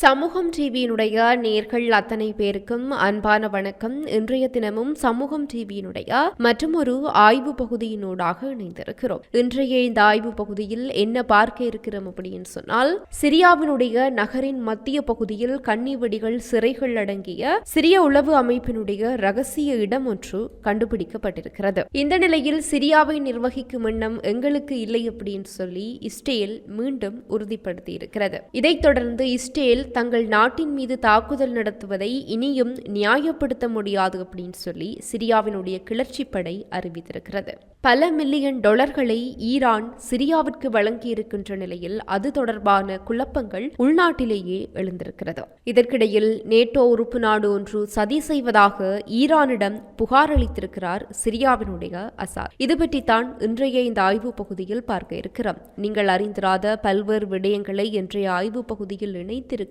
சமூகம் டிவியினுடைய நேர்கள் அத்தனை பேருக்கும் அன்பான வணக்கம். இன்றைய தினமும் சமூகம் டிவியினுடைய மற்றும் ஒரு ஆய்வு பகுதியினூடாக இணைந்திருக்கிறோம். இன்றைய இந்த ஆய்வு பகுதியில் என்ன பார்க்க இருக்கிறோம் அப்படின்னு சொன்னால் சிரியாவினுடைய நகரின் மத்திய பகுதியில் கன்னி வெடிகள் சிறைகள் அடங்கிய சிறிய உளவு அமைப்பினுடைய ரகசிய இடம் ஒன்று கண்டுபிடிக்கப்பட்டிருக்கிறது. இந்த நிலையில் சிரியாவை நிர்வகிக்கும் எண்ணம் எங்களுக்கு இல்லை அப்படின்னு சொல்லி இஸ்ரேல் மீண்டும் உறுதிப்படுத்தி இருக்கிறது இதைத் தொடர்ந்து இஸ்ரேல் தங்கள் நாட்டின் மீது தாக்குதல் நடத்துவதை இனியும் நியாயப்படுத்த முடியாது அப்படின்னு சொல்லி சிரியாவினுடைய கிளர்ச்சிப்படை அறிவித்திருக்கிறது. பல மில்லியன் டாலர்களை ஈரான் சிரியாவிற்கு வழங்கியிருக்கின்ற நிலையில் அது தொடர்பான குழப்பங்கள் உள்நாட்டிலேயே எழுந்திருக்கிறது. இதற்கிடையில் நேட்டோ உறுப்பு நாடு ஒன்று சதி செய்வதாக ஈரானிடம் புகார் அளித்திருக்கிறார் சிரியாவினுடைய அசாத் இது பற்றித்தான் இன்றைய இந்த ஆய்வு பகுதியில் பார்க்க இருக்கிறோம். நீங்கள் அறிந்திராத பல்வேறு விடயங்களை இன்றைய ஆய்வு பகுதியில்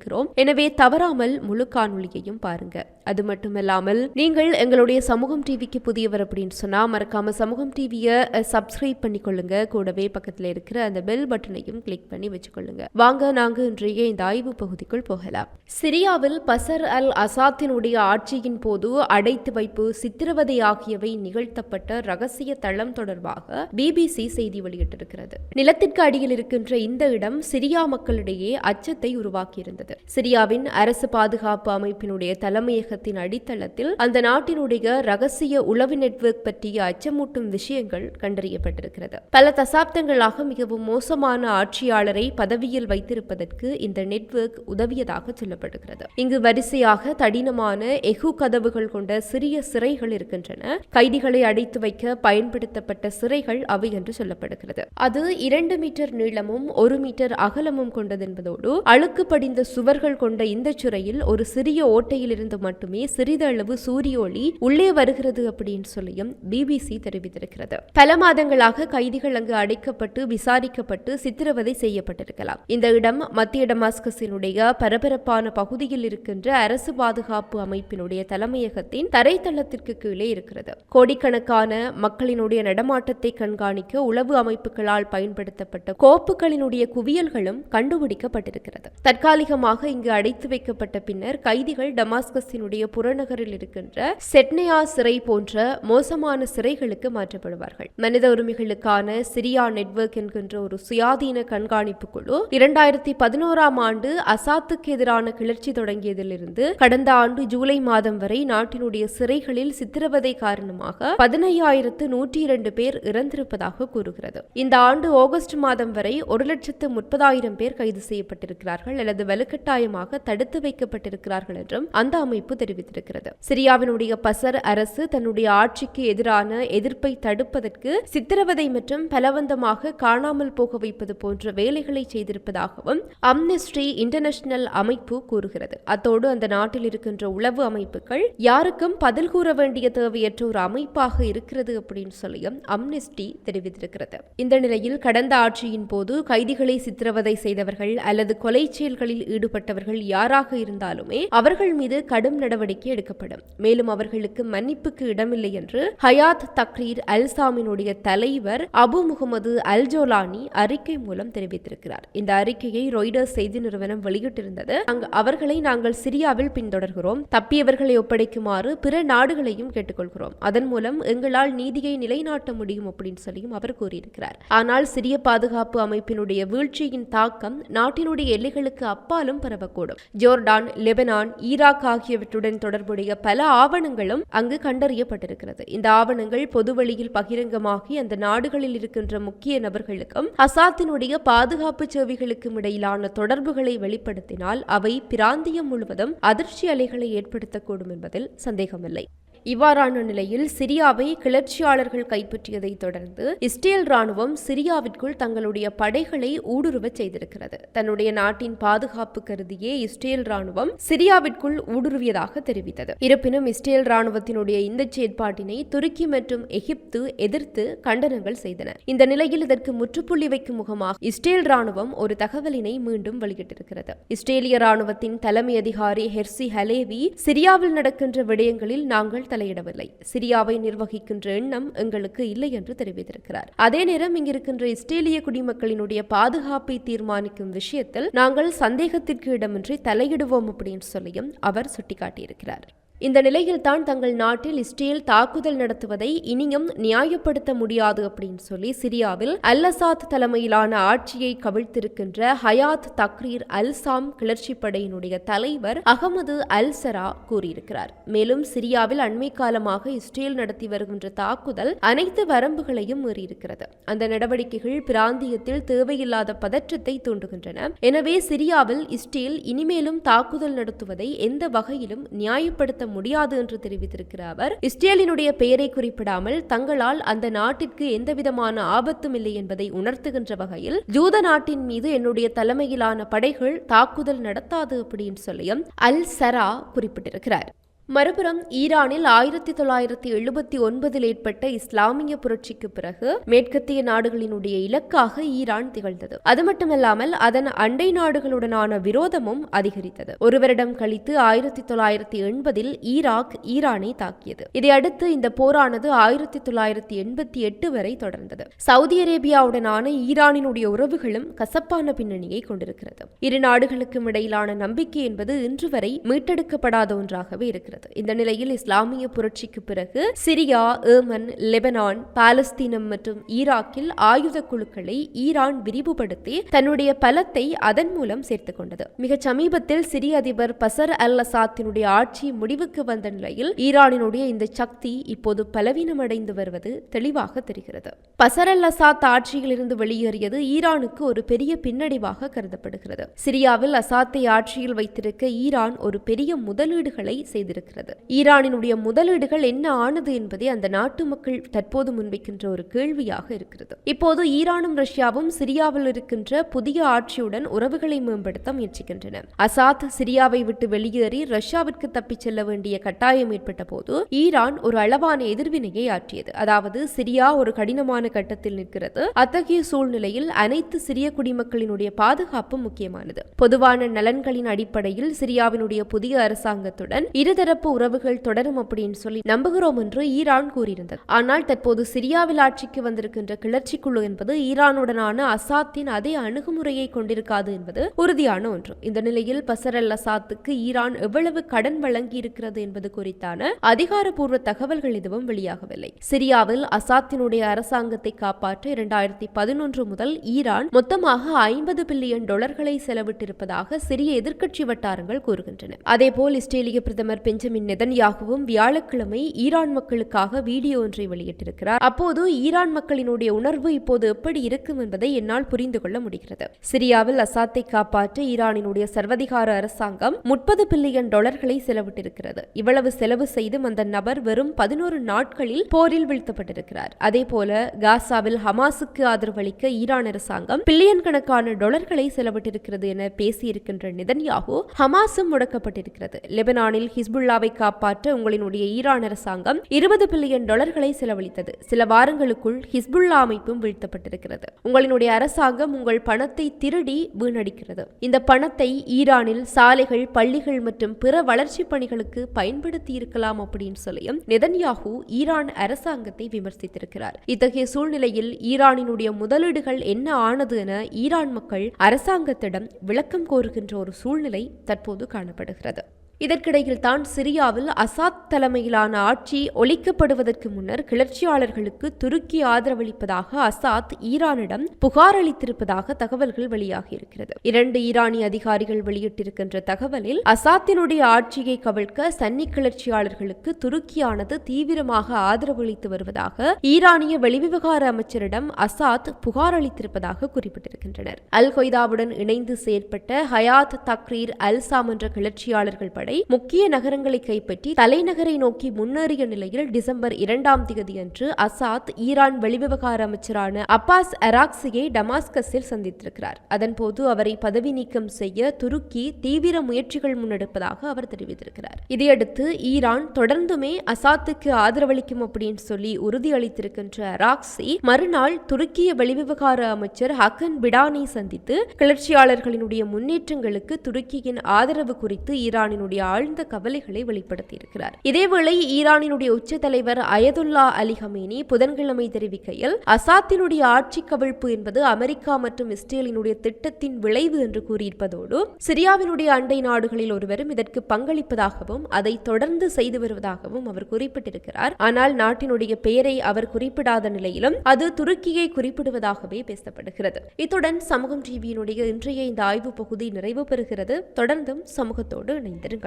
இணைத்திருக்கிறோம் எனவே தவறாமல் முழு காணொலியையும் பாருங்க. அது மட்டுமல்லாமல் நீங்கள் எங்களுடைய சமூகம் டிவிக்கு புதியவர் அப்படின்னு சொன்னா மறக்காம சமூகம் டிவியை சப்ஸ்கிரைப் பண்ணிக்கொள்ளுங்க. கூடவே பக்கத்தில் இருக்கிற அந்த பெல் பட்டனையும் கிளிக் பண்ணி வச்சுக்கொள்ளுங்க. வாங்க நாங்க இன்றைய இந்த ஆய்வு பகுதிக்குள் போகலாம். சிரியாவில் பசர் அல் அசாத்தினுடைய ஆட்சியின் போது அடைத்து வைப்பு சித்திரவதை ஆகியவை நிகழ்த்தப்பட்ட ரகசிய தளம் தொடர்பாக பிபிசி செய்தி வெளியிட்டிருக்கிறது. நிலத்திற்கு அடியில் இருக்கின்ற இந்த இடம் சிரியா மக்களிடையே அச்சத்தை உருவாக்கியிருந்தது. சிரியாவின் அரசு பாதுகாப்பு அமைப்பினுடைய தலைமையகத்தின் அடித்தளத்தில் அந்த நாட்டினுடைய ரகசிய உளவு நெட்வொர்க் பற்றிய அச்சமூட்டும் விஷயங்கள் கண்டறியப்பட்டிருக்கிறது. பல தசாப்தங்களாக மிகவும் மோசமான ஆட்சியாளரை பதவியில் வைத்திருப்பதற்கு இந்த நெட்வொர்க் உதவியதாக சொல்லப்படுகிறது. இங்கு வரிசையாக தடினமான எகு கதவுகள் கொண்ட சிறிய சிறைகள் இருக்கின்றன. கைதிகளை அடைத்து வைக்க பயன்படுத்தப்பட்ட சிறைகள் அவை என்று சொல்லப்படுகிறது. அது இரண்டு மீட்டர் நீளமும் ஒரு மீட்டர் அகலமும் கொண்டது என்பதோடு அழுக்கு படிந்த சுவர்கள் கொண்ட இந்த சுரையில் ஒரு சிறிய ஓட்டையிலிருந்து மட்டுமே சிறிதளவு சூரிய ஒளி உள்ளே வருகிறது அப்படின்னு சொல்லியும் பிபிசி தெரிவித்திருக்கிறது. பல மாதங்களாக கைதிகள் அங்கு அடைக்கப்பட்டு விசாரிக்கப்பட்டு சித்திரவதை செய்யப்பட்டிருக்கலாம். இந்த இடம் மத்திய டமாஸ்கஸினுடைய பரபரப்பான பகுதியில் இருக்கின்ற அரசு பாதுகாப்பு அமைப்பினுடைய தலைமையகத்தின் தரைத்தளத்திற்கு கீழே இருக்கிறது. கோடிக்கணக்கான மக்களினுடைய நடமாட்டத்தை கண்காணிக்க உளவு அமைப்புகளால் பயன்படுத்தப்பட்ட கோப்புகளினுடைய குவியல்களும் கண்டுபிடிக்கப்பட்டிருக்கிறது. தற்காலிகமாக இங்கு அடைத்து வைக்கப்பட்ட பின்னர் கைதிகள் டமாஸ்கஸினுடைய புறநகரில் இருக்கின்ற செட்னையா சிறை போன்ற மோசமான சிறைகளுக்கு மாற்றப்படுவார்கள். மனித உரிமைகளுக்கான சிரியா நெட்வொர்க் என்கின்ற ஒரு சுயாதீன கண்காணிப்பு குழு இரண்டாயிரத்தி பதினோராம் ஆண்டு அசாத்துக்கு எதிரான கிளர்ச்சி தொடங்கியதிலிருந்து கடந்த ஆண்டு ஜூலை மாதம் வரை நாட்டினுடைய சிறைகளில் சித்திரவதை காரணமாக பதினையாயிரத்து நூற்றி இரண்டு பேர் இறந்திருப்பதாக கூறுகிறது. இந்த ஆண்டு ஆகஸ்ட் மாதம் வரை ஒரு லட்சத்து முப்பதாயிரம் பேர் கைது செய்யப்பட்டிருக்கிறார்கள். அல்லது வலுக்கட்டாயமாக தடுத்து வைக்கப்பட்டிருக்கிறார்கள் என்றும் அந்த அமைப்பு தெரிவித்திருக்கிறது. சிரியாவினுடைய பசர் அரசு தன்னுடைய ஆட்சிக்கு எதிரான எதிர்ப்பை தடுப்பதற்கு சித்திரவதை மற்றும் பலவந்தமாக காணாமல் போக வைப்பது போன்ற வேலைகளை செய்திருப்பதாகவும் அம்னெஸ்டி இன்டர்நேஷனல் அமைப்பு கூறுகிறது. அத்தோடு அந்த நாட்டில் இருக்கின்ற உளவு அமைப்புகள் யாருக்கும் பதில் கூற வேண்டிய தேவையற்ற ஒரு அமைப்பாக இருக்கிறது அப்படின்னு சொல்லியும் அம்னெஸ்டி தெரிவித்திருக்கிறது. இந்த நிலையில் கடந்த ஆட்சியின் போது கைதிகளை சித்திரவதை செய்தவர்கள் அல்லது கொலை செயல்களில் ஈடுபட்டவர்கள் யாராக இருந்தாலுமே அவர்கள் மீது கடும் நடவடிக்கை எடுக்கப்படும். மேலும் அவர்களுக்கு மன்னிப்புக்கு இடமில்லை என்று ஹயாத் தக்ரீர் அல்சாமினுடைய தலைவர் அபு முகமது அல்ஜோலானி அறிக்கை மூலம் தெரிவித்திருக்கிறார். இந்த அறிக்கையை ரொய்டர்ஸ் செய்தி நிறுவனம் வெளியிட்டிருந்தது. அங்கு அவர்களை நாங்கள் சிரியாவில் பின்தொடர்கிறோம். தப்பியவர்களை ஒப்படைக்குமாறு பிற நாடுகளையும் கேட்டுக்கொள்கிறோம். அதன் மூலம் எங்களால் நீதியை நிலைநாட்ட முடியும் அப்படின்னு சொல்லியும் அவர் கூறியிருக்கிறார். ஆனால் சிரிய பாதுகாப்பு அமைப்பினுடைய வீழ்ச்சியின் தாக்கம் நாட்டினுடைய எல்லைகளுக்கு அப்பாலும் பரவக்கூடும். ஜோர்டான் லெபனான் ஈராக் ஆகியவற்றுடன் தொடர்புடைய பல ஆவணங்களும் அங்கு கண்டறியப்பட்டிருக்கிறது. இந்த ஆவணங்கள் பொதுவெளியில் பகிரங்கமாகி அந்த நாடுகளில் இருக்கின்ற முக்கிய நபர்களுக்கும் அசாத்தினுடைய பாதுகாப்பு சேவைகளுக்கும் இடையிலான தொடர்புகளை வெளிப்படுத்தினால் அவை பிராந்தியம் முழுவதும் அதிர்ச்சி அலைகளை ஏற்படுத்தக்கூடும் என்பதில் சந்தேகமில்லை. இவ்வாறான நிலையில் சிரியாவை கிளர்ச்சியாளர்கள் கைப்பற்றியதை தொடர்ந்து இஸ்ரேல் ராணுவம் சிரியாவிற்குள் தங்களுடைய படைகளை ஊடுருவச் செய்திருக்கிறது. தன்னுடைய நாட்டின் பாதுகாப்பு கருதியே இஸ்ரேல் ராணுவம் சிரியாவிற்குள் ஊடுருவியதாக தெரிவித்தது. இருப்பினும் இஸ்ரேல் ராணுவத்தினுடைய இந்த செயற்பாட்டினை துருக்கி மற்றும் எகிப்து எதிர்த்து கண்டனங்கள் செய்தன. இந்த நிலையில் இதற்கு முற்றுப்புள்ளி வைக்கும் முகமாக இஸ்ரேல் ராணுவம் ஒரு தகவலினை மீண்டும் வெளியிட்டிருக்கிறது. இஸ்ரேலிய ராணுவத்தின் தலைமை அதிகாரி ஹெர்சி ஹலேவி சிரியாவில் நடக்கின்ற விடயங்களில் நாங்கள் தலையிடவில்லை. சிரியாவை நிர்வகிக்கின்ற எண்ணம் எங்களுக்கு இல்லை என்று தெரிவித்திருக்கிறார். அதே நேரம் இங்கிருக்கின்ற இஸ்ரேலிய குடிமக்களினுடைய பாதுகாப்பை தீர்மானிக்கும் விஷயத்தில் நாங்கள் சந்தேகத்திற்கு இடமின்றி தலையிடுவோம் அப்படின்னு சொல்லியும் அவர் சுட்டிக்காட்டியிருக்கிறார். இந்த நிலையில்தான் தங்கள் நாட்டில் இஸ்ரேல் தாக்குதல் நடத்துவதை இனியும் நியாயப்படுத்த முடியாது அப்படின்னு சொல்லி சிரியாவில் அல்லசாத் தலைமையிலான ஆட்சியை கவிழ்த்திருக்கின்ற ஹயாத் தக்ரீர் அல்சாம் கிளர்ச்சி படையினுடைய தலைவர் அகமது அல் சரா கூறியிருக்கிறார். மேலும் சிரியாவில் அண்மை காலமாக இஸ்ரேல் நடத்தி வருகின்ற தாக்குதல் அனைத்து வரம்புகளையும் மீறியிருக்கிறது. அந்த நடவடிக்கைகள் பிராந்தியத்தில் தேவையில்லாத பதற்றத்தை தூண்டுகின்றன. எனவே சிரியாவில் இஸ்ரேல் இனிமேலும் தாக்குதல் நடத்துவதை எந்த வகையிலும் நியாயப்படுத்த முடியாது என்று தெரிவித்திருக்கிற அவர் இஸ்ரேலினுடைய பெயரை குறிப்பிடாமல் தங்களால் அந்த நாட்டிற்கு எந்தவிதமான ஆபத்தும் இல்லை என்பதை உணர்த்துகின்ற வகையில் ஜூத நாட்டின் மீது என்னுடைய தலைமையிலான படைகள் தாக்குதல் நடத்தாது அப்படின்னு சொல்லியும் அல் சரா குறிப்பிட்டிருக்கிறார். மறுபுறம் ஈரானில் ஆயிரத்தி தொள்ளாயிரத்தி எழுபத்தி ஒன்பதில் ஏற்பட்ட இஸ்லாமிய புரட்சிக்கு பிறகு மேற்கத்திய நாடுகளினுடைய இலக்காக ஈரான் திகழ்ந்தது. அது மட்டுமல்லாமல் அதன் அண்டை நாடுகளுடனான விரோதமும் அதிகரித்தது. ஒரு வருடம் கழித்து ஆயிரத்தி தொள்ளாயிரத்தி எண்பதில் ஈராக் ஈரானை தாக்கியது. இதையடுத்து இந்த போரானது ஆயிரத்தி தொள்ளாயிரத்தி எண்பத்தி எட்டு வரை தொடர்ந்தது. சவுதி அரேபியாவுடனான ஈரானினுடைய உறவுகளும் கசப்பான பின்னணியை கொண்டிருக்கிறது. இரு நாடுகளுக்கும் இடையிலான நம்பிக்கை என்பது இன்று வரை மீட்டெடுக்கப்படாத ஒன்றாகவே இருக்கிறது. வருகிறது இந்த நிலையில் இஸ்லாமிய புரட்சிக்கு பிறகு சிரியா ஏமன் லெபனான் பாலஸ்தீனம் மற்றும் ஈராக்கில் ஆயுத குழுக்களை ஈரான் விரிவுபடுத்தி தன்னுடைய பலத்தை அதன் மூலம் சேர்த்துக் கொண்டது. மிக சமீபத்தில் சிரிய அதிபர் பசர் அல் அசாத்தினுடைய ஆட்சி முடிவுக்கு வந்த நிலையில் ஈரானினுடைய இந்த சக்தி இப்போது பலவீனமடைந்து வருவது தெளிவாக தெரிகிறது. பசர் அல் அசாத் ஆட்சியில் இருந்து வெளியேறியது ஈரானுக்கு ஒரு பெரிய பின்னடைவாக கருதப்படுகிறது. சிரியாவில் அசாத்தை ஆட்சியில் வைத்திருக்க ஈரான் ஒரு பெரிய முதலீடுகளை செய்திருக்கிறது. இருக்கிறது ஈரானினுடைய முதலீடுகள் என்ன ஆனது என்பதே அந்த நாட்டு மக்கள் தற்போது முன்வைக்கின்ற ஒரு கேள்வியாக இருக்கிறது. இப்போது ஈரானும் ரஷ்யாவும் சிரியாவில் இருக்கின்ற புதிய ஆட்சியுடன் உறவுகளை மேம்படுத்த முயற்சிக்கின்றன. அசாத் சிரியாவை விட்டு வெளியேறி ரஷ்யாவிற்கு தப்பிச் செல்ல வேண்டிய கட்டாயம் ஏற்பட்ட போது ஈரான் ஒரு அளவான எதிர்வினையை ஆற்றியது. அதாவது சிரியா ஒரு கடினமான கட்டத்தில் நிற்கிறது. அத்தகைய சூழ்நிலையில் அனைத்து சிரிய குடிமக்களினுடைய பாதுகாப்பு முக்கியமானது. பொதுவான நலன்களின் அடிப்படையில் சிரியாவினுடைய புதிய அரசாங்கத்துடன் இருதரப்பு இருதரப்பு உறவுகள் தொடரும் அப்படின்னு சொல்லி நம்புகிறோம் என்று ஈரான் கூறியிருந்தது. ஆனால் தற்போது சிரியாவில் ஆட்சிக்கு வந்திருக்கின்ற கிளர்ச்சி குழு என்பது ஈரானுடனான அசாத்தின் அதே அணுகுமுறையை கொண்டிருக்காது என்பது உறுதியான ஒன்று. இந்த நிலையில் பசர் அல் அசாத்துக்கு ஈரான் எவ்வளவு கடன் வழங்கி இருக்கிறது என்பது குறித்தான அதிகாரப்பூர்வ தகவல்கள் எதுவும் வெளியாகவில்லை. சிரியாவில் அசாத்தினுடைய அரசாங்கத்தை காப்பாற்ற இரண்டாயிரத்தி பதினொன்று முதல் ஈரான் மொத்தமாக ஐம்பது பில்லியன் டாலர்களை செலவிட்டிருப்பதாக சிறிய எதிர்க்கட்சி வட்டாரங்கள் கூறுகின்றன. அதேபோல் இஸ்ரேலிய பிரதமர் பெஞ்சமின் பெஞ்சமின் நெதன்யாகுவும் வியாழக்கிழமை ஈரான் மக்களுக்காக வீடியோ ஒன்றை வெளியிட்டிருக்கிறார். அப்போது ஈரான் மக்களினுடைய உணர்வு இப்போது எப்படி இருக்கும் என்பதை என்னால் புரிந்து கொள்ள முடிகிறது. சிரியாவில் அசாத்தை காப்பாற்ற ஈரானினுடைய சர்வதிகார அரசாங்கம் முப்பது பில்லியன் டாலர்களை செலவிட்டிருக்கிறது. இவ்வளவு செலவு செய்தும் அந்த நபர் வெறும் பதினோரு நாட்களில் போரில் வீழ்த்தப்பட்டிருக்கிறார். அதே போல காசாவில் ஹமாஸுக்கு ஆதரவளிக்க ஈரான் அரசாங்கம் பில்லியன் கணக்கான டாலர்களை செலவிட்டிருக்கிறது என பேசியிருக்கின்ற நிதன்யாகு ஹமாஸும் முடக்கப்பட்டிருக்கிறது. லெபனானில் ஹிஸ்புல்லா இந்தியாவை காப்பாற்ற உங்களினுடைய ஈரான் அரசாங்கம் இருபது பில்லியன் டாலர்களை செலவழித்தது. சில வாரங்களுக்குள் ஹிஸ்புல்லா அமைப்பும் வீழ்த்தப்பட்டிருக்கிறது. உங்களினுடைய அரசாங்கம் உங்கள் பணத்தை திருடி வீணடிக்கிறது. இந்த பணத்தை ஈரானில் சாலைகள் பள்ளிகள் மற்றும் பிற வளர்ச்சி பணிகளுக்கு பயன்படுத்தி இருக்கலாம் அப்படின்னு சொல்லியும் நெதன்யாகு ஈரான் அரசாங்கத்தை விமர்சித்திருக்கிறார். இத்தகைய சூழ்நிலையில் ஈரானினுடைய முதலீடுகள் என்ன ஆனது என ஈரான் மக்கள் அரசாங்கத்திடம் விளக்கம் கோருகின்ற ஒரு சூழ்நிலை தற்போது காணப்படுகிறது. இதற்கிடையில் தான் சிரியாவில் அசாத் தலைமையிலான ஆட்சி ஒழிக்கப்படுவதற்கு முன்னர் கிளர்ச்சியாளர்களுக்கு துருக்கி ஆதரவளிப்பதாக அசாத் ஈரானிடம் புகார் அளித்திருப்பதாக தகவல்கள் வெளியாகியிருக்கிறது இரண்டு ஈரானிய அதிகாரிகள் வெளியிட்டிருக்கின்ற தகவலில் அசாத்தினுடைய ஆட்சியை கவிழ்க்க சன்னி கிளர்ச்சியாளர்களுக்கு துருக்கியானது தீவிரமாக ஆதரவளித்து வருவதாக ஈரானிய வெளிவிவகார அமைச்சரிடம் அசாத் புகார் அளித்திருப்பதாக குறிப்பிட்டிருக்கின்றனர். அல் கொய்தாவுடன் இணைந்து செயற்பட்ட ஹயாத் தக்ரீர் அல்சாம் என்ற கிளர்ச்சியாளர்கள் படை முக்கிய நகரங்களை கைப்பற்றி தலைநகரை நோக்கி முன்னேறிய நிலையில் டிசம்பர் இரண்டாம் தேதி அன்று அசாத் ஈரான் வெளிவிவகார அமைச்சரான அப்பாஸ் அராக்சியை டமாஸ்கஸில் சந்தித்திருக்கிறார். அதன்போது அவரை பதவி நீக்கம் செய்ய துருக்கி தீவிர முயற்சிகள் முன்னெடுப்பதாக அவர் தெரிவித்திருக்கிறார். இதையடுத்து ஈரான் தொடர்ந்துமே அசாத்துக்கு ஆதரவளிக்கும் அப்படின்னு சொல்லி உறுதியளித்திருக்கின்ற அராக்சி மறுநாள் துருக்கிய வெளிவிவகார அமைச்சர் ஹக்கன் பிடானை சந்தித்து கிளர்ச்சியாளர்களினுடைய முன்னேற்றங்களுக்கு துருக்கியின் ஆதரவு குறித்து ஈரானினுடைய தன்னுடைய ஆழ்ந்த கவலைகளை வெளிப்படுத்தியிருக்கிறார். இதேவேளை ஈரானினுடைய உச்ச தலைவர் அயதுல்லா அலி ஹமேனி புதன்கிழமை தெரிவிக்கையில் அசாத்தினுடைய ஆட்சி கவிழ்ப்பு என்பது அமெரிக்கா மற்றும் இஸ்ரேலினுடைய திட்டத்தின் விளைவு என்று கூறியிருப்பதோடு சிரியாவினுடைய அண்டை நாடுகளில் ஒருவரும் இதற்கு பங்களிப்பதாகவும் அதை தொடர்ந்து செய்து வருவதாகவும் அவர் குறிப்பிட்டிருக்கிறார். ஆனால் நாட்டினுடைய பெயரை அவர் குறிப்பிடாத நிலையிலும் அது துருக்கியை குறிப்பிடுவதாகவே பேசப்படுகிறது. இத்துடன் சமூகம் டிவியினுடைய இன்றைய இந்த ஆய்வு பகுதி நிறைவு பெறுகிறது. தொடர்ந்தும் சமூகத்தோடு இணைந்திருங்கள்.